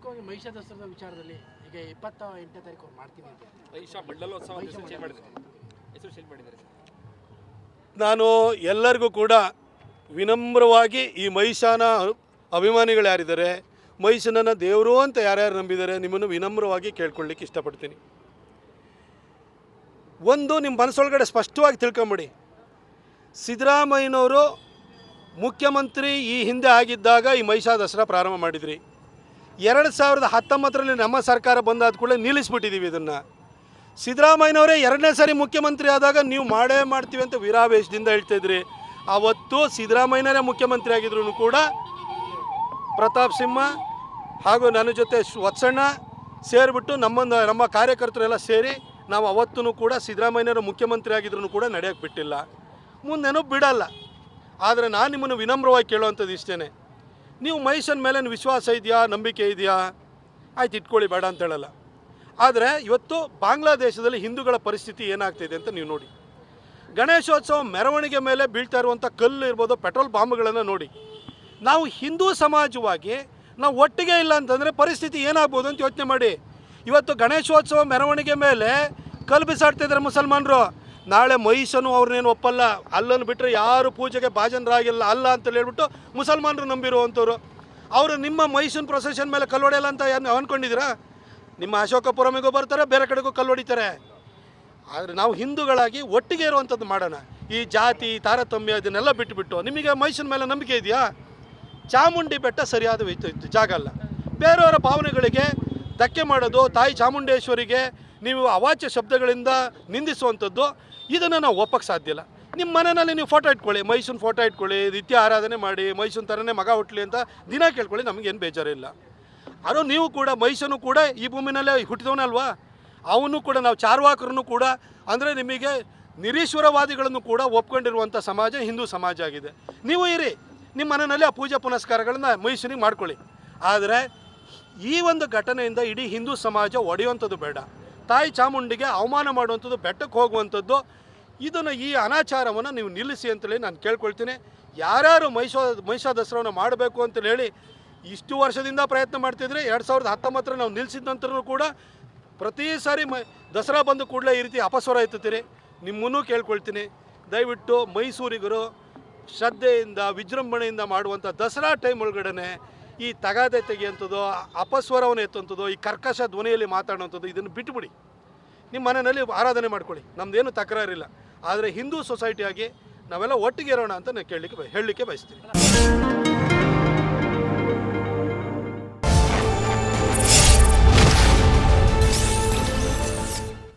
ಪ್ರಮುಖವಾಗಿ ಮಹಿಷ ದಸರಾದ ವಿಚಾರದಲ್ಲಿ ಈಗ ಇಪ್ಪತ್ತ ಎಂಟನೇ ತಾರೀಕು ಅವ್ರು ಮಾಡ್ತೀನಿ ಅಂತ. ನಾನು ಎಲ್ಲರಿಗೂ ಕೂಡ ವಿನಮ್ರವಾಗಿ ಈ ಮಹಿಷಾನ ಅಭಿಮಾನಿಗಳು ಯಾರಿದ್ದಾರೆ ಮಹಿಷನನ್ನು ದೇವರು ಅಂತ ಯಾರ್ಯಾರು ನಂಬಿದ್ದಾರೆ ನಿಮ್ಮನ್ನು ವಿನಮ್ರವಾಗಿ ಕೇಳ್ಕೊಳ್ಳಿಕ್ಕೆ ಇಷ್ಟಪಡ್ತೀನಿ. ಒಂದು ನಿಮ್ಮ ಮನಸ್ಸೊಳಗಡೆ ಸ್ಪಷ್ಟವಾಗಿ ತಿಳ್ಕೊಂಬಿಡಿ. ಸಿದ್ದರಾಮಯ್ಯನವರು ಮುಖ್ಯಮಂತ್ರಿ ಈ ಹಿಂದೆ ಆಗಿದ್ದಾಗ ಈ ಮಹಿಷಾ ದಸರಾ ಪ್ರಾರಂಭ ಮಾಡಿದ್ರಿ. ಎರಡು ಸಾವಿರದ ಹತ್ತೊಂಬತ್ತರಲ್ಲಿ ನಮ್ಮ ಸರ್ಕಾರ ಬಂದಾದ ಕೂಡಲೇ ನಿಲ್ಲಿಸ್ಬಿಟ್ಟಿದ್ದೀವಿ ಇದನ್ನು. ಸಿದ್ದರಾಮಯ್ಯನವರೇ ಎರಡನೇ ಸಾರಿ ಮುಖ್ಯಮಂತ್ರಿ ಆದಾಗ ನೀವು ಮಾಡೇ ಮಾಡ್ತೀವಿ ಅಂತ ವೀರಾವೇಶದಿಂದ ಹೇಳ್ತಿದ್ರಿ ಅವತ್ತು ಸಿದ್ದರಾಮಯ್ಯನವರೇ ಮುಖ್ಯಮಂತ್ರಿ ಆಗಿದ್ರು ಕೂಡ ಪ್ರತಾಪ್ ಸಿಂಹ ಹಾಗೂ ನನ್ನ ಜೊತೆ ವತ್ಸಣ್ಣ ಸೇರಿಬಿಟ್ಟು ನಮ್ಮನ್ನು ನಮ್ಮ ಕಾರ್ಯಕರ್ತರೆಲ್ಲ ಸೇರಿ ನಾವು ಅವತ್ತೂ ಕೂಡ ಸಿದ್ದರಾಮಯ್ಯನವರು ಮುಖ್ಯಮಂತ್ರಿ ಆಗಿದ್ರು ಕೂಡ ನಡೆಯೋಕ್ಕೆ ಬಿಟ್ಟಿಲ್ಲ. ಮುಂದೇನೂ ಬಿಡಲ್ಲ. ಆದರೆ ನಾನು ನಿಮ್ಮನ್ನು ವಿನಮ್ರವಾಗಿ ಕೇಳುವಂಥದ್ದು ಇಷ್ಟೇ ನೀವು ಮಹಿಷನ ಮೇಲೆ ವಿಶ್ವಾಸ ಇದೆಯಾ, ನಂಬಿಕೆ ಇದೆಯಾ? ಆಯ್ತು, ಇಟ್ಕೊಳ್ಳಿ, ಬೇಡ ಅಂತ ಹೇಳಲ್ಲ. ಆದರೆ ಇವತ್ತು ಬಾಂಗ್ಲಾದೇಶದಲ್ಲಿ ಹಿಂದೂಗಳ ಪರಿಸ್ಥಿತಿ ಏನಾಗ್ತಿದೆ ಅಂತ ನೀವು ನೋಡಿ. ಗಣೇಶೋತ್ಸವ ಮೆರವಣಿಗೆ ಮೇಲೆ ಬೀಳ್ತಾ ಇರುವಂಥ ಕಲ್ಲು ಇರ್ಬೋದು, ಪೆಟ್ರೋಲ್ ಬಾಂಬ್ಗಳನ್ನು ನೋಡಿ. ನಾವು ಹಿಂದೂ ಸಮಾಜವಾಗಿ ನಾವು ಒಟ್ಟಿಗೆ ಇಲ್ಲ ಅಂತಂದರೆ ಪರಿಸ್ಥಿತಿ ಏನಾಗ್ಬೋದು ಅಂತ ಯೋಚನೆ ಮಾಡಿ. ಇವತ್ತು ಗಣೇಶೋತ್ಸವ ಮೆರವಣಿಗೆ ಮೇಲೆ ಕಲ್ಲು ಬಿಸಾಡ್ತಿದ್ದಾರೆ ಮುಸಲ್ಮಾನರು. ನಾಳೆ ಮಹಿಷನು ಅವ್ರನ್ನೇನು ಒಪ್ಪಲ್ಲ? ಅಲ್ಲನ್ನು ಬಿಟ್ಟರೆ ಯಾರು ಪೂಜೆಗೆ ಭಾಜನರಾಗಿಲ್ಲ, ಅಲ್ಲ ಅಂತ ಹೇಳ್ಬಿಟ್ಟು ಮುಸಲ್ಮಾನರು ನಂಬಿರುವಂಥವ್ರು. ಅವರು ನಿಮ್ಮ ಮೈಸೂನ್ ಪ್ರೊಸೆಷನ್ ಮೇಲೆ ಕಲ್ಲು ಹೊಡೆಯಲ್ಲ ಅಂತ ಏನು ಅನ್ಕೊಂಡಿದ್ದೀರಾ? ನಿಮ್ಮ ಅಶೋಕಪುರಮಿಗೂ ಬರ್ತಾರೆ, ಬೇರೆ ಕಡೆಗೂ ಕಲ್ಲು ಹೊಡಿತಾರೆ. ಆದರೆ ನಾವು ಹಿಂದೂಗಳಾಗಿ ಒಟ್ಟಿಗೆ ಇರುವಂಥದ್ದು ಮಾಡೋಣ. ಈ ಜಾತಿ, ತಾರತಮ್ಯ ಇದನ್ನೆಲ್ಲ ಬಿಟ್ಟುಬಿಟ್ಟು ನಿಮಗೆ ಮಹಿಷನ ಮೇಲೆ ನಂಬಿಕೆ ಇದೆಯಾ? ಚಾಮುಂಡಿ ಬೆಟ್ಟ ಸರಿಯಾದ ಇತ್ತು ಜಾಗ ಅಲ್ಲ. ಬೇರೆಯವರ ಭಾವನೆಗಳಿಗೆ ಧಕ್ಕೆ ಮಾಡೋದು, ತಾಯಿ ಚಾಮುಂಡೇಶ್ವರಿಗೆ ನೀವು ಅವಾಚ್ಯ ಶಬ್ದಗಳಿಂದ ನಿಂದಿಸುವಂಥದ್ದು. ಇದನ್ನು ನಾವು ಒಪ್ಪಕ್ಕೆ ಸಾಧ್ಯ ಇಲ್ಲ. ನಿಮ್ಮ ಮನೆಯಲ್ಲಿ ನೀವು ಫೋಟೋ ಇಟ್ಕೊಳ್ಳಿ, ಮೈಸೂರು ಫೋಟೋ ಇಟ್ಕೊಳ್ಳಿ, ನಿತ್ಯ ಆರಾಧನೆ ಮಾಡಿ, ಮೈಸೂರು ಥರನೇ ಮಗ ಹುಟ್ಟಲಿ ಅಂತ ದಿನ ಕೇಳ್ಕೊಳ್ಳಿ ನಮಗೇನು ಬೇಜಾರಿಲ್ಲ. ಆದರೂ ನೀವು ಕೂಡ, ಮೈಸೂರು ಕೂಡ ಈ ಭೂಮಿನಲ್ಲೇ ಹುಟ್ಟಿದವನಲ್ವಾ ಅವನು ಕೂಡ, ನಾವು ಚಾರ್ವಾಕರನ್ನು ಕೂಡ, ಅಂದರೆ ನಿಮಗೆ ನಿರೀಶ್ವರವಾದಿಗಳನ್ನು ಕೂಡ ಒಪ್ಕೊಂಡಿರುವಂಥ ಸಮಾಜ ಹಿಂದೂ ಸಮಾಜ ಆಗಿದೆ. ನೀವು ಇರಿ ನಿಮ್ಮ ಮನೆಯಲ್ಲಿ ಆ ಪೂಜೆ ಪುನಸ್ಕಾರಗಳನ್ನು ಮೈಸೂರಿಗೆ ಮಾಡ್ಕೊಳ್ಳಿ. ಆದರೆ ಈ ಒಂದು ಘಟನೆಯಿಂದ ಇಡೀ ಹಿಂದೂ ಸಮಾಜ ಒಡೆಯುವಂಥದ್ದು ಬೇಡ. ತಾಯಿ ಚಾಮುಂಡಿಗೆ ಅವಮಾನ ಮಾಡುವಂಥದ್ದು, ಬೆಟ್ಟಕ್ಕೆ ಹೋಗುವಂಥದ್ದು, ಇದನ್ನು ಈ ಅನಾಚಾರವನ್ನು ನೀವು ನಿಲ್ಲಿಸಿ ಅಂತೇಳಿ ನಾನು ಕೇಳ್ಕೊಳ್ತೀನಿ. ಯಾರ್ಯಾರು ಮೈಸೂ ಮಹಿಷಾ ದಸರಾವನ್ನು ಮಾಡಬೇಕು ಅಂತೇಳಿ ಹೇಳಿ ಇಷ್ಟು ವರ್ಷದಿಂದ ಪ್ರಯತ್ನ ಮಾಡ್ತಿದ್ರೆ ಎರಡು ಸಾವಿರದ ಹತ್ತೊಂಬತ್ತರ ನಾವು ನಿಲ್ಲಿಸಿದ ನಂತರನೂ ಕೂಡ ಪ್ರತಿ ಸಾರಿ ಮ, ದಸರಾ ಬಂದು ಕೂಡಲೇ ಈ ರೀತಿ ಅಪಸ್ವರ ಎತ್ತುತ್ತೀರಿ. ನಿಮ್ಮನ್ನೂ ಕೇಳ್ಕೊಳ್ತೀನಿ. ದಯವಿಟ್ಟು ಮೈಸೂರಿಗರು ಶ್ರದ್ಧೆಯಿಂದ, ವಿಜೃಂಭಣೆಯಿಂದ ಮಾಡುವಂಥ ದಸರಾ ಟೈಮ್ ಒಳಗಡೆ ಈ ತಗಾದೆ ತೆಗೆಯುವಂಥದ್ದು, ಅಪಸ್ವರವನ್ನು ಎತ್ತುವಂಥದ್ದು, ಈ ಕರ್ಕಶ ಧ್ವನಿಯಲ್ಲಿ ಮಾತಾಡುವಂಥದ್ದು, ಇದನ್ನು ಬಿಟ್ಟುಬಿಡಿ ನಿಮ್ಮ ಮನೆಯಲ್ಲಿ ಆರಾಧನೆ ಮಾಡ್ಕೊಳ್ಳಿ. ನಮ್ಮದೇನು ತಕರಾರಿಲ್ಲ. ಆದರೆ ಹಿಂದೂ ಸೊಸೈಟಿಯಾಗಿ ನಾವೆಲ್ಲ ಒಟ್ಟಿಗೆ ಇರೋಣ ಅಂತ ನಾನು ಕೇಳಲಿಕ್ಕೆ ಹೇಳಲಿಕ್ಕೆ ಬಯಸ್ತೀನಿ.